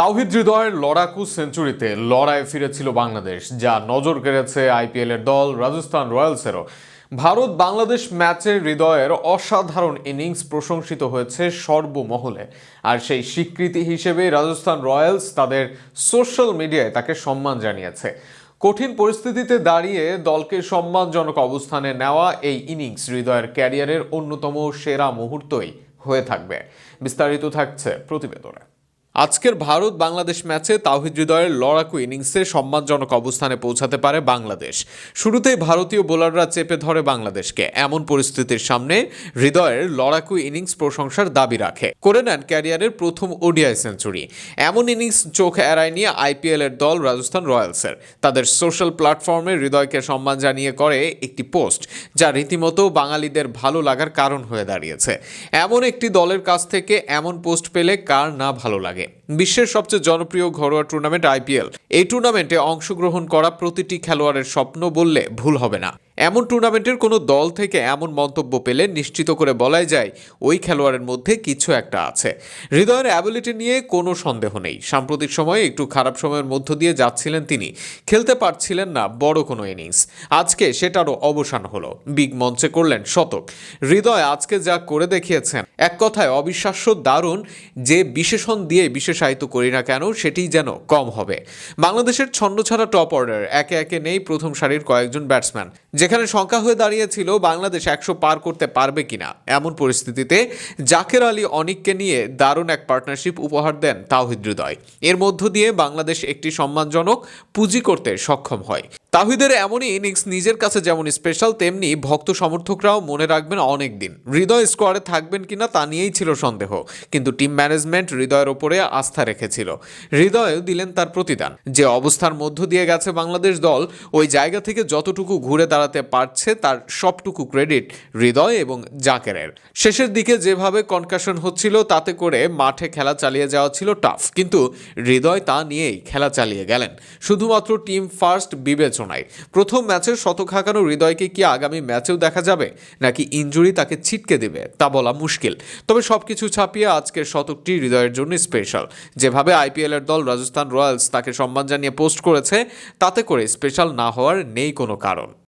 তাওহিদ হৃদয়ের লড়াকু সেঞ্চুরিতে লড়াইয়ে ফিরেছিল বাংলাদেশ, যা নজর কেড়েছে আইপিএল এর দল রাজস্থান রয়্যালসেরও। ভারত বাংলাদেশ ম্যাচের হৃদয়ের অসাধারণ ইনিংস প্রশংসিত হয়েছে সর্বমহলে। আর সেই স্বীকৃতি হিসেবে রাজস্থান রয়্যালস তাদের সোশ্যাল মিডিয়ায় তাকে সম্মান জানিয়েছে। কঠিন পরিস্থিতিতে দাঁড়িয়ে দলকে সম্মানজনক অবস্থানে নেওয়া এই ইনিংস হৃদয়ের ক্যারিয়ারের অন্যতম সেরা মুহূর্তই হয়ে থাকবে। বিস্তারিত থাকছে প্রতিবেদনে। আজকের ভারত বাংলাদেশ ম্যাচে তাওহিদ হৃদয়ের লড়াকু ইনিংসে সম্মানজনক অবস্থানে পৌঁছাতে পারে বাংলাদেশ। শুরুতেই ভারতীয় বোলাররা চেপে ধরে বাংলাদেশকে। এমন পরিস্থিতির সামনে হৃদয়ের লড়াকু ইনিংস প্রশংসার দাবি রাখে। করে নেন ক্যারিয়ারের প্রথম ওডিআই সেঞ্চুরি। এমন ইনিংস চোখ এড়ায়নি আইপিএল এর দল রাজস্থান রয়্যালসের। তাদের সোশ্যাল প্ল্যাটফর্মে হৃদয়কে সম্মান জানিয়ে করে একটি পোস্ট, যা রীতিমতো বাঙালিদের ভালো লাগার কারণ হয়ে দাঁড়িয়েছে। এমন একটি দলের কাছ থেকে এমন পোস্ট পেলে কার না ভালো লাগে? বিশ্বের সবচেয়ে জনপ্রিয় ঘরোয়া টুর্নামেন্ট আইপিএল এই টুর্নামেন্টে অংশগ্রহণ করা প্রতিটি খেলোয়াড়ের স্বপ্ন বললে ভুল হবে না। এমন টুর্নামেন্টের কোনো দল থেকে এমন মন্তব্য পেলে নিশ্চিত করে বলাই যায় ওই খেলোয়াড়ের মধ্যে কিছু একটা আছে। হৃদয়ের অ্যাবিলিটি নিয়ে কোনো সন্দেহ নেই। সাম্প্রতিক সময়ে একটু খারাপ সময়ের মধ্য দিয়ে যাচ্ছিলেন তিনি। খেলতে পারছিলেন না বড় কোনো ইনিংস আজকে সেটারও অবসান হলো। বিগ মঞ্চে করলেন শতক। হৃদয় আজকে যা করে দেখিয়েছেন, এক কথায় অবিশ্বাস্য দারুণ, যে বিশেষণ দিয়ে বিশেষায়িত করি না কেন সেটি যেন কম হবে। বাংলাদেশের ছন্নছাড়া টপ অর্ডার একে একে নেই প্রথম সারির কয়েকজন ব্যাটসম্যান যেখানে শঙ্কা হয়ে দাঁড়িয়েছিল বাংলাদেশ একশো পার করতে পারবে কিনা এমন পরিস্থিতিতে জাকের আলী অনিককে নিয়ে দারুণ এক পার্টনারশিপ উপহার দেন তাওহিদ হৃদয়। এর মধ্য দিয়ে বাংলাদেশ একটি সম্মানজনক পুঁজি করতে সক্ষম হয়। তাহিদের এমনই ইনিংস নিজের কাছে যেমন স্পেশাল তেমনি ভক্ত সমর্থকরাও মনে রাখবেন অনেক দিন। হৃদয় স্কোয়াডে থাকবেন কিনা তা নিয়েই ছিল সন্দেহ, কিন্তু টিম ম্যানেজমেন্ট হৃদয়ের ওপরে আস্থা রেখেছিল। হৃদয়ও দিলেন তার প্রতিদান। যে অবস্থার মধ্য দিয়ে গেছে বাংলাদেশ দল, ওই জায়গা থেকে যতটুকু ঘুরে দাঁড়াতে পারছে তার সবটুকু ক্রেডিট হৃদয় এবং জাকেরের। শেষের দিকে যেভাবে কনকাশন হচ্ছিল, তাতে করে মাঠে খেলা চালিয়ে যাওয়া ছিল টাফ কিন্তু হৃদয় তা নিয়েই খেলা চালিয়ে গেলেন। শুধুমাত্র টিম ফার্স্ট বিবেচনায় প্রথম ম্যাচের শতক হাঁকানো হৃদয়কে কি আগামী ম্যাচেও দেখা যাবে? নাকি ইঞ্জুরি তাকে ছিটকে দেবে? তা বলা মুশকিল। তবে সব কিছু ছাপিয়ে আজকের শতকটি হৃদয়ের জন্য স্পেশাল যেভাবে আইপিএলের দল রাজস্থান রয়্যালস তাকে সম্মান জানিয়ে পোস্ট করেছে, তাতে করে স্পেশাল না হওয়ার নেই কোনো কারণ।